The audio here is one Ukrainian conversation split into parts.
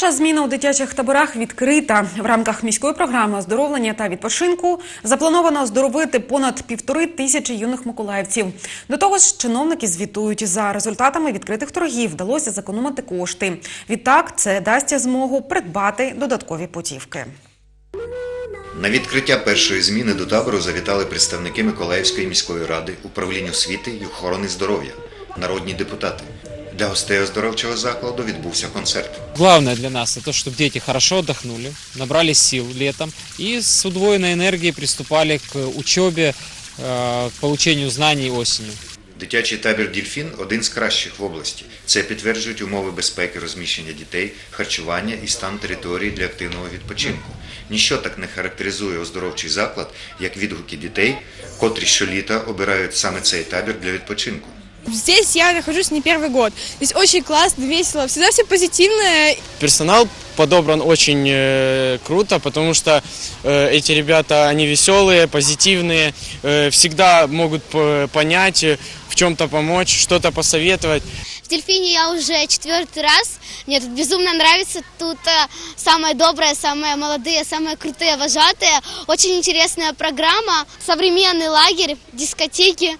Перша зміна у дитячих таборах відкрита. В рамках міської програми оздоровлення та відпочинку заплановано оздоровити понад півтори тисячі юних миколаївців. До того ж, чиновники звітують за результатами відкритих торгів вдалося зекономити кошти. Відтак це дасть змогу придбати додаткові путівки. На відкриття першої зміни до табору завітали представники Миколаївської міської ради, управління освіти і охорони здоров'я, народні депутати Для гостей оздоровчого закладу відбувся концерт. Главное для нас это то, чтобы дети хорошо отдохнули, набрали сил летом и с удвоенной энергией приступали к учебе, э, к получению знаний осенью. Дитячий табір Дільфін один з кращих в області. Це підтверджують умови безпеки розміщення дітей, харчування і стан території для активного відпочинку. Ніщо так не характеризує оздоровчий заклад, як відгуки дітей, котрі щоліта обирають саме цей табір для відпочинку. Здесь я нахожусь не первый год. Здесь очень классно, весело, всегда все позитивное. Персонал подобран очень э, круто, потому что э, эти ребята, они веселые, позитивные, э, всегда могут понять, э, в чем-то помочь, что-то посоветовать. В дельфине я уже четвертый раз. Мне тут безумно нравится. Тут э, самые добрые, самые молодые, самые крутые вожатые. Очень интересная программа. Современный лагерь, дискотеки.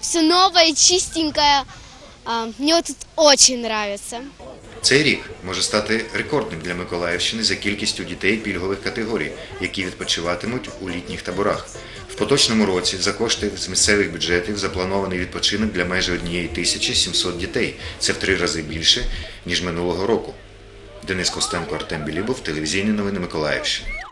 Все новое, чистенькое. А, вот тут очень нравится. Цей рік може стати рекордним для Миколаївщини за кількістю дітей пільгових категорій, які відпочиватимуть у літніх таборах. В поточному році за кошти з місцевих бюджетів запланований відпочинок для майже однієї тисячі 700 дітей. Це в три рази більше, ніж минулого року. Денис Костенко, Артем Білібов, телевізійні новини Миколаївщини.